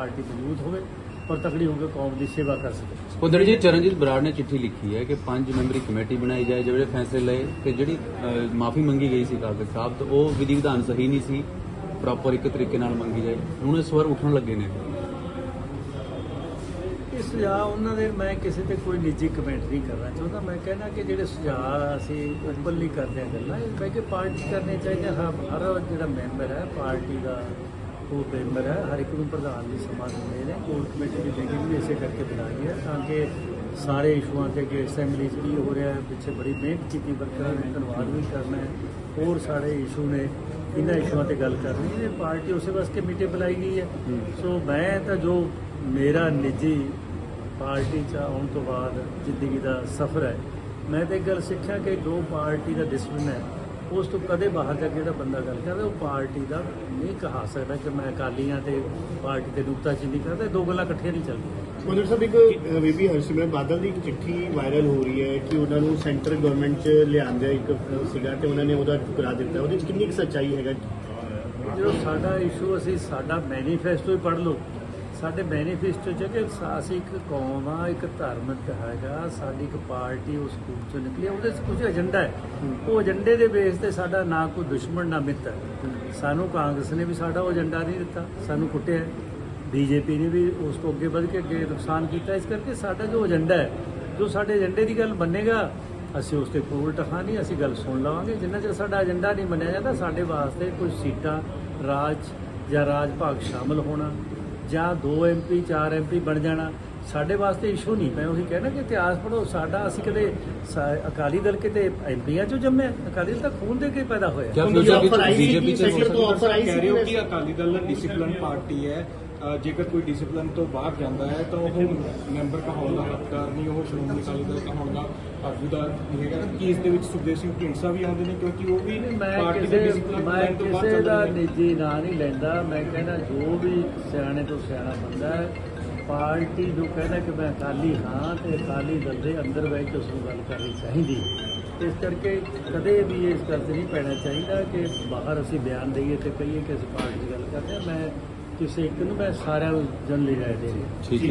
Party ਮਜ਼ਬੂਤ ਹੋਵੇ ਔਰ ਤਕੜੀ ਹੋ ਕੇ ਕੌਮ ਦੀ ਸੇਵਾ ਕਰ ਸਕੇ। ਉਧਰ ਜੀ ਚਰਨਜੀਤ ਬਰਾੜ ਨੇ ਚਿੱਠੀ ਲਿਖੀ ਹੈ ਕਿ ਪੰਜ ਮੈਂਬਰੀ ਕਮੇਟੀ ਬਣਾਈ ਜਾਏ ਜਿਹੜੇ ਫੈਸਲੇ ਲਏ ਕਿ ਜਿਹੜੀ ਮਾਫੀ ਮੰਗੀ ਗਈ ਸੀ ਕਾਗਜ਼ ਸਾਹਿਬ ਤੋਂ ਉਹ ਵਿਧੀ ਵਿਧਾਨ ਸਹੀ ਨਹੀਂ ਸੀ ਪ੍ਰੋਪਰ ਇੱਕ ਤਰੀਕੇ ਨਾਲ ਮੰਗੀ ਜਾਏ। ਹੁਣ ਇਸ ਵਾਰ ਉੱਠਣ ਲੱਗੇ ਨੇ। ਇਹ ਸੁਝਾਅ ਉਹਨਾਂ ਦੇ ਮੈਂ ਕਿਸੇ ਤੇ ਕੋਈ ਨਿੱਜੀ ਕਮੈਂਟ ਨਹੀਂ ਕਰਨਾ ਚਾਹੁੰਦਾ। ਮੈਂ ਕਹਿਣਾ ਕਿ ਜਿਹੜੇ ਸੁਝਾਅ ਅਸੀਂ ਓਪਨਲੀ ਕਰਦੇ ਹਾਂ ਗੱਲਾਂ ਇਹ ਬਹਿ ਕੇ ਪਾਰਟੀ ਕਰਨੀ ਚਾਹੀਦੀ ਹੈ। ਹਰ ਜਿਹੜਾ ਮੈਂਬਰ ਹੈ ਪਾਰਟੀ ਦਾ ਉਹ ਮੈਂਬਰ ਹੈ ਹਰ ਇੱਕ ਨੂੰ ਪ੍ਰਧਾਨ ਦੀ ਸਮਾਂ ਦਿੰਦੇ ਨੇ ਕੋਰ ਕਮੇਟੀ ਦੀ ਮੀਟਿੰਗ ਵੀ ਇਸੇ ਕਰਕੇ ਬਣਾਈ ਹੈ ਤਾਂ ਕਿ ਸਾਰੇ ਇਸ਼ੂਆਂ ਤੇ ਕਿ ਅਸੈਂਬਲੀ 'ਚ ਕੀ ਹੋ ਰਿਹਾ ਹੈ ਪਿੱਛੇ ਬੜੀ ਮਿਹਨਤ ਕੀਤੀ ਵਰਕਰਾਂ ਨੇ ਧੰਨਵਾਦ ਵੀ ਕਰਨਾ ਹੈ ਹੋਰ ਸਾਰੇ ਇਸ਼ੂ ਨੇ ਇਹਨਾਂ ਇਸ਼ੂਆਂ ਤੇ ਗੱਲ ਕਰਨੀ ਹੈ ਪਾਰਟੀ ਉਸੇ ਵਾਸਤੇ ਮੀਟਿੰਗ ਬੁਲਾਈ ਗਈ ਹੈ। ਸੋ ਮੈਂ ਤਾਂ ਜੋ ਮੇਰਾ ਨਿੱਜੀ ਪਾਰਟੀ 'ਚ ਆਉਣ ਤੋਂ ਬਾਅਦ ਜ਼ਿੰਦਗੀ ਦਾ ਸਫ਼ਰ ਹੈ ਮੈਂ ਤਾਂ ਗੱਲ ਸਿੱਖਿਆ ਕਿ ਜੋ ਪਾਰਟੀ ਦਾ ਡਿਸਪਲਿਨ ਹੈ ਉਸ ਤੋਂ ਕਦੇ ਬਾਹਰ ਜਾ ਕੇ ਜਿਹੜਾ ਬੰਦਾ ਗੱਲ ਕਰਦਾ ਉਹ ਪਾਰਟੀ ਦਾ ਨਹੀਂ ਕਹਾ ਸਕਦਾ ਕਿ ਮੈਂ ਅਕਾਲੀਆਂ ਤੇ ਪਾਰਟੀ ਤੇ ਨੁਕਤਾਚੀਨੀ ਕਰਦਾ ਦੋ ਗੱਲਾਂ ਇਕੱਠੀਆਂ ਨਹੀਂ ਚੱਲਦੀਆਂ। ਮਨੋਜ ਸਾਹਿਬ ਇੱਕ ਬੀਬੀ ਹਰਸਿਮਰਤ ਬਾਦਲ ਦੀ ਚਿੱਠੀ ਵਾਇਰਲ ਹੋ ਰਹੀ ਹੈ ਕਿ ਉਹਨਾਂ ਨੂੰ ਸੈਂਟਰ ਗਵਰਨਮੈਂਟ 'ਚ ਲਿਆਂਦਾ ਇੱਕ ਸੀਗਾ ਤੇ ਉਹਨਾਂ ਨੇ ਉਹਦਾ ਠੁਕਰਾ ਦਿੱਤਾ। ਉਹਦੇ 'ਚ ਕਿੰਨੀ ਕੁ ਸੱਚਾਈ ਹੈਗਾ? ਜਦੋਂ ਸਾਡਾ ਇਸ਼ੂ ਅਸੀਂ ਸਾਡਾ ਮੈਨੀਫੈਸਟੋ ਹੀ ਪੜ੍ਹ ਲਓ। ਸਾਡੇ ਮੈਨੀਫੈਸਟੋ 'ਚ ਕਿ ਸਾ- ਅਸੀਂ ਇੱਕ ਕੌਮ ਆ, ਇੱਕ ਧਰਮ ਹੈਗਾ, ਸਾਡੀ ਇੱਕ ਪਾਰਟੀ ਉਸ ਸਕੂਲ ਚੋਂ ਨਿਕਲੀ ਉਹਦੇ 'ਚ ਕੁਝ ਏਜੰਡਾ ਹੈ। ਉਹ ਏਜੰਡੇ ਦੇ ਬੇਸ ਤੇ ਸਾਡਾ ਨਾ ਕੋਈ ਦੁਸ਼ਮਣ, ਨਾ ਮਿੱਤਰ ਸਾਨੂੰ ਕਾਂਗਰਸ ਨੇ ਵੀ ਸਾਡਾ ਉਹ ਏਜੰਡਾ ਨਹੀਂ ਦਿੱਤਾ, ਸਾਨੂੰ ਕੁੱਟਿਆ ਬੀਜੇਪੀ ਨੇ ਵੀ ਉਸ ਤੋਂ ਅੱਗੇ ਵੱਧ ਕੇ ਅੱਗੇ ਨੁਕਸਾਨ ਕੀਤਾ। ਇਸ ਕਰਕੇ ਸਾਡਾ ਜੋ ਏਜੰਡਾ ਹੈ, ਜੋ ਸਾਡੇ ਏਜੰਡੇ ਦੀ ਗੱਲ ਮੰਨੇਗਾ, ਅਸੀਂ ਉਸ ਤੇ ਕੋਲ ਟਖਾ ਅਸੀਂ ਗੱਲ ਸੁਣ ਲਵਾਂਗੇ। ਜਿੰਨਾ ਚਿਰ ਸਾਡਾ ਏਜੰਡਾ ਨਹੀਂ ਮੰਨਿਆ ਜਾਂਦਾ, ਸਾਡੇ ਵਾਸਤੇ ਕੁਝ ਸੀਟਾਂ, ਰਾਜ ਜਾਂ ਰਾਜ ਭਾਗ ਸ਼ਾਮਲ ਹੋਣਾ ਜਾਂ 2 ਐਮਪੀ 4 ਐਮਪੀ ਬਣ ਜਾਣਾ। ਸਾਡੇ ਵਾਸਤੇ ਇਸ਼ੂ ਨਹੀਂ ਮੈਂ ਉਹੀ ਕਹਿਣਾ ਕਿ ਇਤਿਹਾਸ ਪੜੋ ਸਾਡਾ ਅਸੀਂ ਕਦੇ ਅਕਾਲੀ ਦਲ ਕਿਤੇ ਐਮਪੀਆਂ ਚੋਂ ਜੰਮਿਆ ਅਕਾਲੀ ਦਲ ਤਾਂ ਖੂਨ ਦੇ ਕੇ ਪੈਦਾ ਹੋਇਆ। ਕਿਆ ਫਿਊਚਰ ਵਿੱਚ ਬੀਜੇਪੀ ਚ ਕਹਿ ਰਹੇ ਹੋ ਕਿ ਅਕਾਲੀ ਦਲ ਡਿਸਪਲਿਨ ਪਾਰਟੀ ਹੈ। ਜੇਕਰ ਕੋਈ ਡਿਸਪਲਿਨ ਤੋਂ ਬਾਹਰ ਜਾਂਦਾ ਹੈ ਤਾਂ ਉਹ ਮੈਂਬਰ ਕਹਾਉਣ ਦਾ ਹੱਕਦਾਰ ਨਹੀਂ ਉਹ ਸ਼੍ਰੋਮਣੀ ਅਕਾਲੀ ਦਲ ਕਹਾਉਣ ਦਾ ਆਗੂ ਦਾ ਨਹੀਂ ਹੈਗਾ। ਕੀ ਇਸ ਦੇ ਵਿੱਚ ਸੁਖਦੇਵ ਸਿੰਘ ਢੀਂਡਸਾ ਵੀ ਆਉਂਦੇ ਨੇ? ਕਿਉਂਕਿ ਉਹ ਵੀ ਮੈਂ ਪਾਰਟੀ ਦੇ ਕਿਸੇ ਡਿਸਪਲਿਨ ਮੈਂ ਤੋਂ ਬਾਹਰ ਕਿਸੇ ਦਾ ਨਿੱਜੀ ਨਾਂ ਨਹੀਂ ਲੈਂਦਾ। ਮੈਂ ਕਹਿੰਦਾ ਜੋ ਵੀ ਸਿਆਣੇ ਤੋਂ ਸਿਆਣਾ ਬੰਦਾ ਹੈ ਪਾਰਟੀ ਜੋ ਕਹਿੰਦਾ ਕਿ ਮੈਂ ਅਕਾਲੀ ਹਾਂ ਤੇ ਅਕਾਲੀ ਦਲ ਦੇ ਅੰਦਰ ਬਹਿ ਕੇ ਉਸ ਨੂੰ ਗੱਲ ਕਰਨੀ ਚਾਹੀਦੀ ਹੈ। ਇਸ ਕਰਕੇ ਕਦੇ ਵੀ ਇਸ ਗੱਲ ਤੇ ਨਹੀਂ ਪੈਣਾ ਚਾਹੀਦਾ ਕਿ ਬਾਹਰ ਅਸੀਂ ਬਿਆਨ ਦਈਏ ਤੇ ਕਹੀਏ ਕਿ ਅਸੀਂ ਪਾਰਟੀ ਦੀ ਗੱਲ ਕਰਦੇ ਹਾਂ। ਮੈਂ ਕਿਸੇ ਇੱਕ ਨੂੰ, ਮੈਂ ਸਾਰਿਆਂ ਨੂੰ ਜਨ ਲਈ ਰਾਏ ਦੇ ਰਿਹਾ। ਠੀਕ